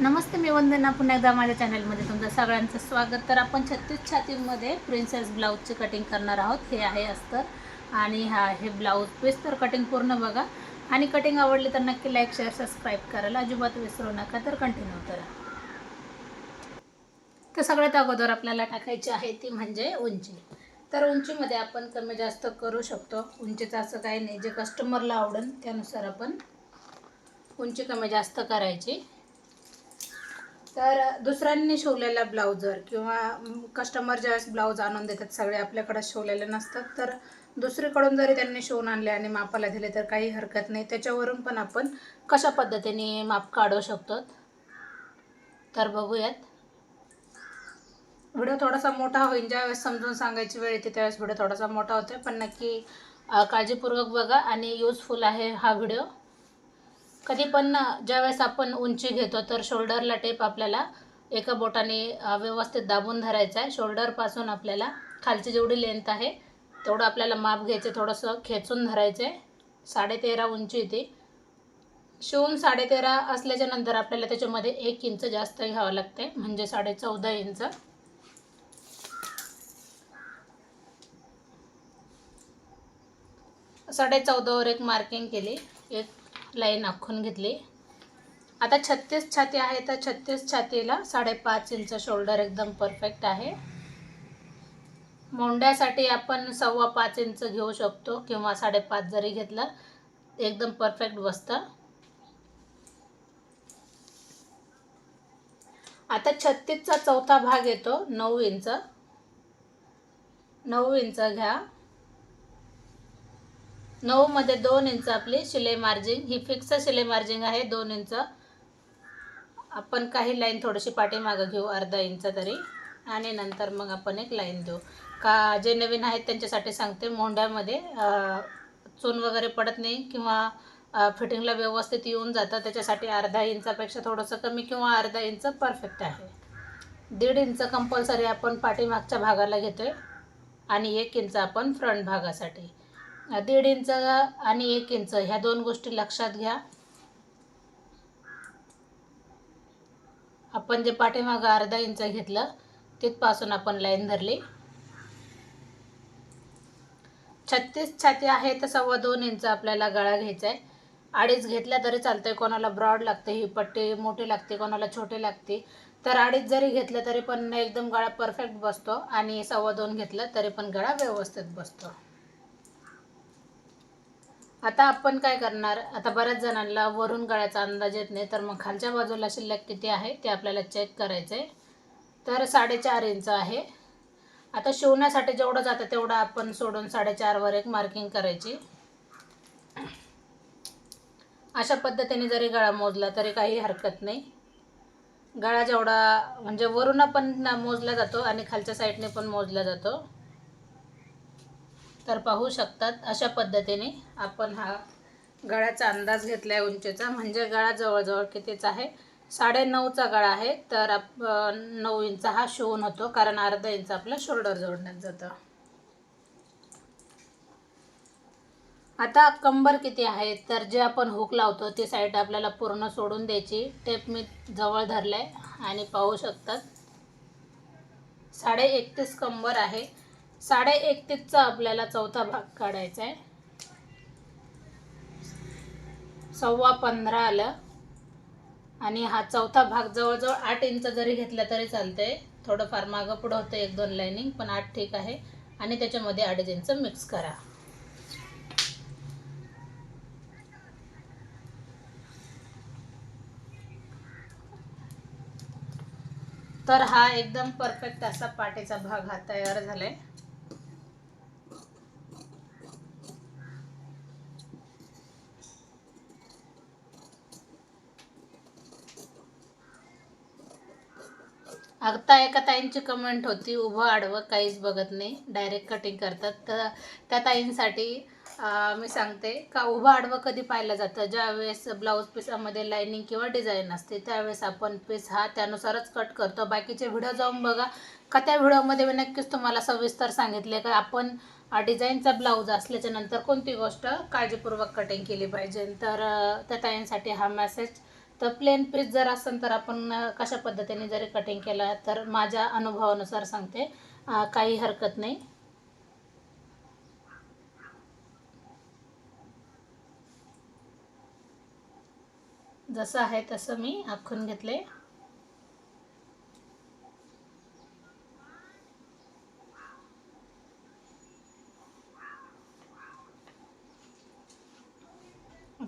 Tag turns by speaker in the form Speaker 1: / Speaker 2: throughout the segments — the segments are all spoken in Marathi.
Speaker 1: नमस्ते मी वंदना पुन्हा एकदा माझ्या चॅनलमध्ये तुमचं सगळ्यांचं स्वागत. तर आपण छत्तीस छातीमध्ये प्रिन्सेस ब्लाऊजची कटिंग करणार आहोत. हे आहे अस्तर आणि हा हे ब्लाऊज. पीस तर कटिंग पूर्ण बघा. आणि कटिंग आवडली तर नक्की लाईक शेअर सबस्क्राईब करायला अजिबात विसरू नका. तर कंटिन्यू करा. तर सगळ्यात अगोदर आपल्याला टाकायची आहे ती म्हणजे उंची. तर उंचीमध्ये आपण कमी जास्त करू शकतो. उंचीचं असं काही नाही. जे कस्टमरला आवडेल त्यानुसार आपण उंची कमी जास्त करायची. तर दुसऱ्यांनी शिवलेल्या ब्लाऊजवर किंवा कस्टमर ज्यावेळेस ब्लाऊज आणून देतात सगळे आपल्याकडे शिवलेले नसतात तर दुसरीकडून जरी त्यांनी शिवून आणले आणि मापाला दिले तर काही हरकत नाही. त्याच्यावरून पण आपण कशा पद्धतीने माप काढू शकतो? तर बघूयात. व्हिडिओ थोडासा मोठा होईल ज्यावेळेस समजून सांगायची वेळ येते त्यावेळेस व्हिडिओ थोडासा मोठा होतो पण नक्की काळजीपूर्वक बघा आणि यूजफुल आहे हा व्हिडिओ. कधी पण ज्यावेळेस आपण उंची घेतो तर शोल्डरला टेप आपल्याला एका बोटाने व्यवस्थित दाबून धरायचा आहे. शोल्डरपासून आपल्याला खालची जेवढी लेंथ आहे तेवढं आपल्याला माप घ्यायचं थोडंसं खेचून धरायचं आहे. साडेतेरा उंची येते शिवून साडेतेरा असल्याच्या नंतर आपल्याला त्याच्यामध्ये एक इंच जास्त घ्यावं लागते. म्हणजे साडे चौदा इंच. साडे चौदावर एक मार्किंग केली. एक लाईन आखून घेतली. आता छत्तीस छाती आहे तर छत्तीस छातीला साडेपाच इंच शोल्डर एकदम परफेक्ट आहे. मोंड्यासाठी आपण सव्वा पाच इंच घेऊ शकतो किंवा साडेपाच जरी घेतलं एकदम परफेक्ट बसतं. आता छत्तीसचा चौथा भाग येतो नऊ इंच. नऊ इंच घ्या. नऊमध्ये दोन इंच आपली शिलाई मार्जिंग ही फिक्स शिलाई मार्जिंग आहे दोन इंच. आपण काही लाईन थोडीशी पाठीमागं घेऊ अर्धा इंच तरी. आणि नंतर मग आपण एक लाईन देऊ. का जे नवीन आहेत त्यांच्यासाठी सांगते मोंड्यामध्ये चून वगैरे पडत नाही किंवा फिटिंगला व्यवस्थित येऊन जातं त्याच्यासाठी अर्धा इंचापेक्षा थोडंसं कमी किंवा अर्धा इंच परफेक्ट आहे. दीड इंच कंपल्सरी आपण पाठीमागच्या भागाला घेतोय आणि एक इंच आपण फ्रंट भागासाठी. दीड इंच आणि एक इंच ह्या दोन गोष्टी लक्षात घ्या. आपण जे पाठीमागं अर्धा इंच घेतलं तिथपासून आपण लाईन धरली. छत्तीस छाती आहे तर सव्वा दोन इंच आपल्याला गळा घ्यायचा आहे अडीच घेतल्या तरी चालतंय कोणाला ब्रॉड लागते ही पट्टी मोठी लागते कोणाला छोटी लागते. तर अडीच जरी घेतलं तरी पण एकदम गळा परफेक्ट बसतो आणि सव्वा दोन घेतलं तरी पण गळा व्यवस्थित बसतो. आता आपण काय करणार? आता बऱ्याच जणांना वरून गळ्याचा अंदाज येत नाही तर मग खालच्या बाजूला शिल्लक किती आहे ते आपल्याला चेक करायचं आहे तर साडेचार इंच आहे. आता शिवण्यासाठी जेवढं जातं तेवढं आपण सोडून साडेचारवर एक मार्किंग करायची. अशा पद्धतीने जरी गळा मोजला तरी काही हरकत नाही. गळा जेवढा म्हणजे वरून पण मोजला जातो आणि खालच्या साईडने पण मोजला जातो. तर पाहू शकतात अशा पद्धतीने आपण हा गळ्याचा अंदाज घेतला आहे उंचीचा. म्हणजे गळा जवळजवळ कितीच आहे? साडे नऊचा गळा आहे. तर आप नऊ इंच हा शिवून होतो. कारण अर्धा इंच आपलं शोल्डर जोडण्यात जातं. आता कंबर किती आहे? तर जे आपण हुक लावतो ती साईड आपल्याला पूर्ण सोडून द्यायची. टेप मी जवळ धरलं आहे आणि पाहू शकतात. साडे एकतीस कंबर आहे. साडे एकतीसचा आपल्याला चौथा भाग काढायचा आहे. सव्वा पंधरा आलं. आणि हा चौथा भाग जवळजवळ आठ इंच जरी घेतला तरी चालतंय. थोडंफार मागं पुढं होतं एक दोन लाईनिंग पण आठ ठीक आहे. आणि त्याच्यामध्ये अडीच इंच मिक्स करा. तर हा एकदम परफेक्ट असा पाटीचा भाग हा तयार झालाय. आता एका ताईंची कमेंट होती उभं आडवं काहीच बघत नाही डायरेक्ट कटिंग करतात. तर त्या ताईंसाठी मी सांगते का उभं आडवं कधी पाहिलं जातं? ज्यावेळेस ब्लाऊज पिसामध्ये लाईनिंग किंवा डिझाईन असते त्यावेळेस आपण पीस हा त्यानुसारच कट करतो. बाकीचे व्हिडिओ जाऊन बघा का त्या व्हिडिओमध्ये मी नक्कीच तुम्हाला सविस्तर सांगितले का आपण डिझाईनचा ब्लाऊज असल्याच्या नंतर कोणती गोष्ट काळजीपूर्वक कटिंग केली पाहिजे? तर त्या ताईंसाठी हा मेसेज तर प्लेन पीस जर असेल तर आपण कशा पद्धतीने जरी कटिंग केलं तर माझ्या अनुभवानुसार सांगते. काही हरकत नाही. जसं आहे तसं मी आखून घेतले.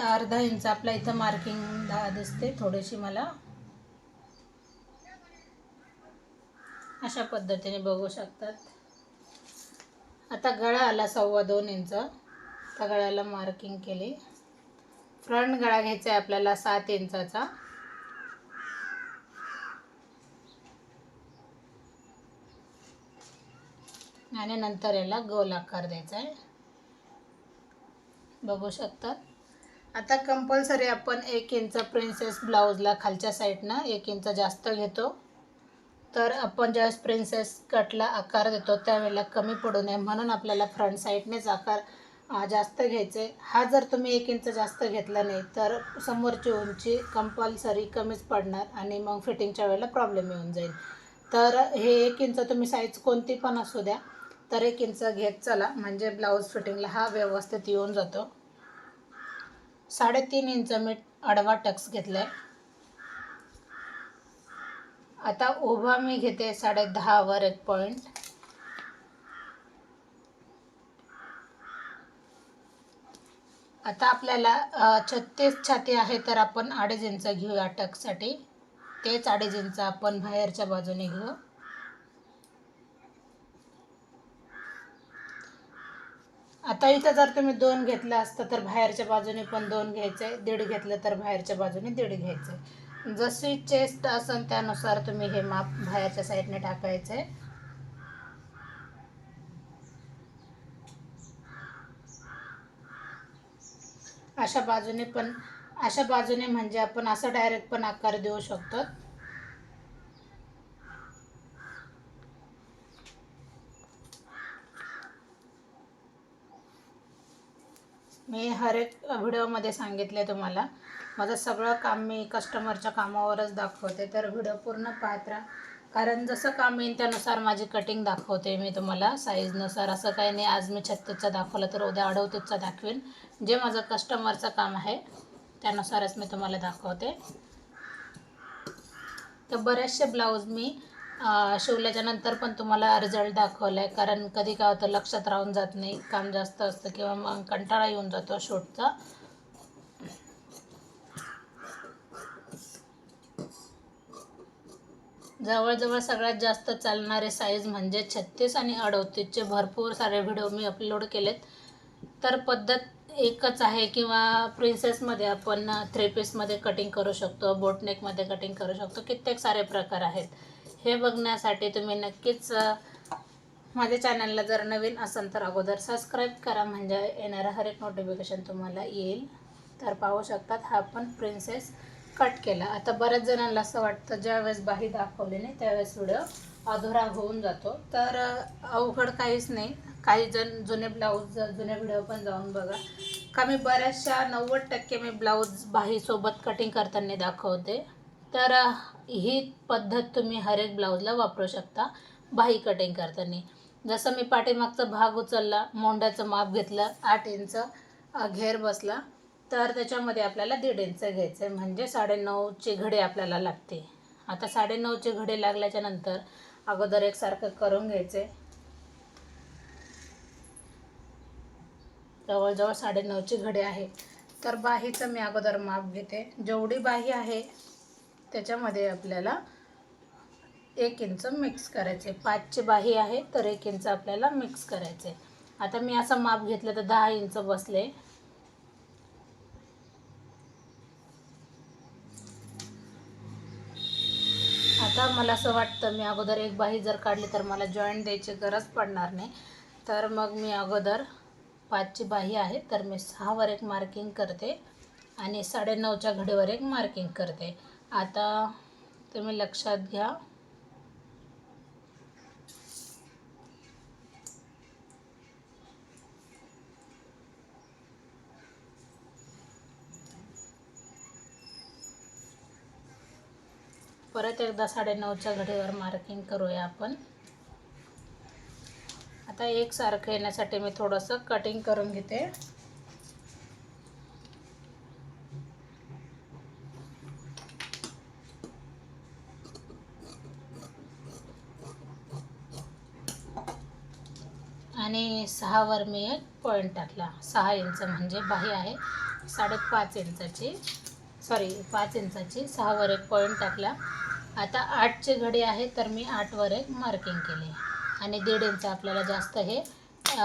Speaker 1: तर अर्धा इंच आपल्या इथं मार्किंग दहा दिसते थोडीशी मला. अशा पद्धतीने बघू शकतात. आता गळा आला सव्वा दोन इंच. त्या गळ्याला मार्किंग केली. फ्रंट गळा घ्यायचा आहे आपल्याला सात इंचाचा. आणि नंतर याला गोल आकार द्यायचा आहे. बघू शकतात. आता कंपल्सरी आपण एक इंच प्रिन्सेस ब्लाऊजला खालच्या साईडनं एक इंच जास्त घेतो. तर आपण ज्यावेळेस प्रिन्सेस कटला आकार देतो त्यावेळेला कमी पडू नये. म्हणून आपल्याला फ्रंट साईडनेच आकार जास्त घ्यायचे. हा जर तुम्ही एक इंच जास्त घेतला नाही तर समोरची उंची कंपल्सरी कमीच पडणार आणि मग फिटिंगच्या वेळेला प्रॉब्लेम येऊन जाईल. तर हे एक इंच तुम्ही साईज कोणती पण असू द्या तर एक इंच घेत चला. म्हणजे ब्लाऊज फिटिंगला हा व्यवस्थित येऊन जातो. साडेतीन इंच मी आडवा टक्स घेतला आहे आता उभा मी घेते साडे दहावर एक पॉईंट आता आपल्याला छत्तीस छाती आहे तर आपण अडीच इंच घेऊया टक्ससाठी. तेच अडीच इंच आपण बाहेरच्या बाजूने घेऊ. आता इथं जर तुम्ही दोन घेतलं असतं तर बाहेरच्या बाजूने पण दोन घ्यायचे दीड घेतलं तर बाहेरच्या बाजूने दीड घ्यायचे. जशी चेस्ट असेल त्यानुसार तुम्ही हे माप बाहेरच्या साईडने टाकायचे. अशा बाजूने पण अशा बाजूने म्हणजे आपण असं डायरेक्ट पण आकार देऊ शकतो. मी हर एक व्हिडिओमध्ये सांगितले तुम्हाला. माझं सगळं काम मी कस्टमरच्या कामावरच दाखवते. तर व्हिडिओ पूर्ण पाहत राहा. कारण जसं काम येईल त्यानुसार माझी कटिंग दाखवते मी तुम्हाला. साईजनुसार असं काही नाही. आज मी छत्तीसचा दाखवलं तर उद्या अडवतीसचा दाखवेन. जे माझं कस्टमरचं काम आहे त्यानुसारच मी तुम्हाला दाखवते. तर बरेचसे ब्लाऊज मी शिवल्याच्या नंतर पण तुम्हाला रिझल्ट दाखवला आहे कारण कधी काय होतं लक्षात राहून जात नाही. काम जास्त असतं किंवा मग कंटाळा येऊन जातो शूटचा. जवळजवळ सगळ्यात जास्त चालणारे साईज म्हणजे छत्तीस आणि अडतीसचे भरपूर सारे व्हिडिओ मी अपलोड केलेत. तर पद्धत एकच आहे किंवा प्रिन्सेसमध्ये आपण थ्री पीसमध्ये कटिंग करू शकतो बोटनेकमध्ये कटिंग करू शकतो. कित्येक सारे प्रकार आहेत. हे बघण्यासाठी तुम्ही नक्कीच माझ्या चॅनलला जर नवीन असाल तर अगोदर सबस्क्राईब करा. म्हणजे येणारं हर एक नोटिफिकेशन तुम्हाला येईल. तर पाहू शकतात हा पण प्रिन्सेस कट केला. आता बऱ्याच जणांना असं वाटतं ज्यावेळेस बाही दाखवली नाही त्यावेळेस व्हिडिओ अधुरा होऊन जातो. तर अवघड काहीच नाही. काही जण जुने ब्लाऊज जुने व्हिडिओ पण जाऊन बघा. का मी बऱ्याचशा नव्वद टक्के मी ब्लाऊज बाहीसोबत कटिंग करताना दाखवते. तर ही पद्धत तुम्ही हर एक ब्लाऊजला वापरू शकता. बाही कटिंग करताना. जसं मी पाठीमागचा भाग उचलला मोंड्याचं माप घेतलं आठ इंच घेर बसला तर त्याच्यामध्ये आपल्याला दीड इंच घ्यायचं आहे म्हणजे साडेनऊचे घडे आपल्याला लागते. आता साडेनऊचे घडे लागल्याच्या नंतर अगोदर एकसारखं करून घ्यायचे जवळजवळ साडेनऊचे घडे आहे. तर बाहीचं मी अगोदर माप घेते. जेवढी बाही आहे त्याच्यामध्ये आपल्याला एक इंच मिक्स करायचे पाचची बाही आहे तर एक इंच आपल्याला मिक्स करायचे आता मी असं माप घेतलं तर दहा इंच बसले. आता मला असं वाटतं मी अगोदर एक बाही जर काढली तर मला जॉईंट द्यायची गरज पडणार नाही. तर मग मी अगोदर पाचची बाही आहे तर मी सहावर एक मार्किंग करते आणि साडेनऊच्या घडीवर एक मार्किंग करते. आता तुम्ही लक्षात घ्या. परत एकदा साडेनऊच्या घडीवर मार्किंग करूया आपण. आता एकसारखं येण्यासाठी मी थोडंसं कटिंग करून घेते. आणि सहावर मी एक पॉईंट टाकला. सहा इंच म्हणजे बाही आहे. साडेपाच इंचाची सॉरी पाच इंचाची सहावर एक पॉईंट टाकला. आता आठची घडी आहे तर मी आठवर एक मार्किंग केले. आणि दीड इंच आपल्याला जास्त हे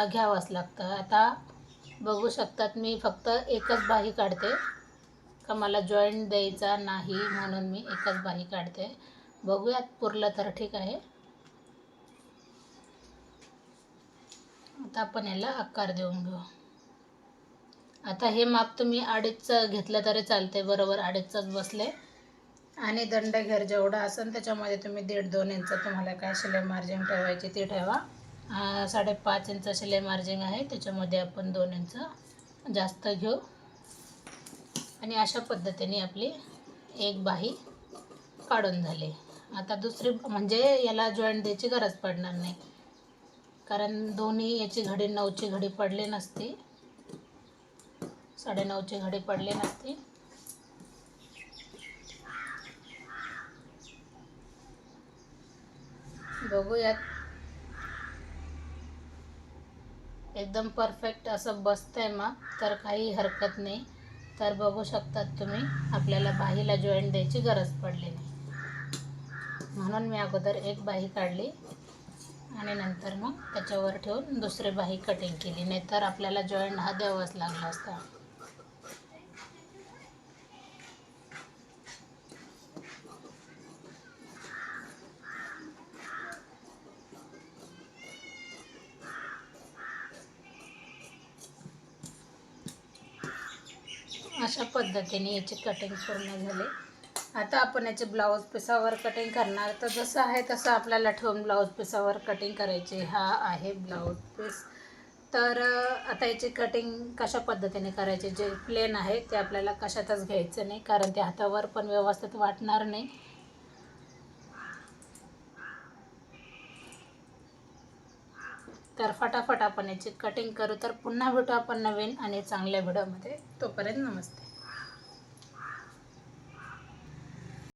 Speaker 1: घ्यावंच लागतं. आता बघू शकतात मी फक्त एकच बाही काढते. का मला जॉईंट द्यायचा नाही म्हणून मी एकच बाही काढते. बघूयात पुरलं तर ठीक आहे. आता आपण याला आकार देऊन घेऊ. आता हे माप तुम्ही अडीचचं घेतलं तरी चालते बरोबर अडीचचंच बसले. आणि दंड घेर जेवढा असेल त्याच्यामध्ये तुम्ही दीड दोन इंच तुम्हाला काय शिलाई मार्जिन ठेवायची ती ठेवा. साडेपाच इंच शिलाई मार्जिन आहे. त्याच्यामध्ये आपण दोन इंच जास्त घेऊ. आणि अशा पद्धतीने आपली एक बाही काढून झाली. आता दुसरी म्हणजे याला जॉईंट द्यायची गरज पडणार नाही. कारण दोन्ही याची घडी नऊची घडी पडली नसती. साडेनऊचे घडी पडली नसती. बघूयात. एकदम परफेक्ट असं बसतंय मग तर काही हरकत नाही. तर बघू शकतात तुम्ही आपल्याला बाहीला जॉईंट द्यायची गरज पडली नाही. म्हणून मी अगोदर एक बाही काढली. आणि नंतर मग त्याच्यावर ठेवून दुसरी बाही कटिंग केली. नाहीतर आपल्याला जॉईंट हा द्यावाच लागला असता. अशा पद्धतीने याची कटिंग पूर्ण झाली. आता आपण याचे ब्लाऊज पिसावर कटिंग करणार. तर जसं आहे तसं आपल्याला ठेवून ब्लाऊज पिसावर कटिंग करायची. हा आहे ब्लाऊज पीस तर आता याची कटिंग कशा पद्धतीने करायची? जे प्लेन आहे ते आपल्याला कशातच घ्यायचं नाही कारण ते हातावर पण व्यवस्थित वाटणार नाही. तर फटाफट आपण याची कटिंग करू. तर पुन्हा भेटू आपण नवीन आणि चांगल्या व्हिडिओमध्ये तोपर्यंत नमस्ते.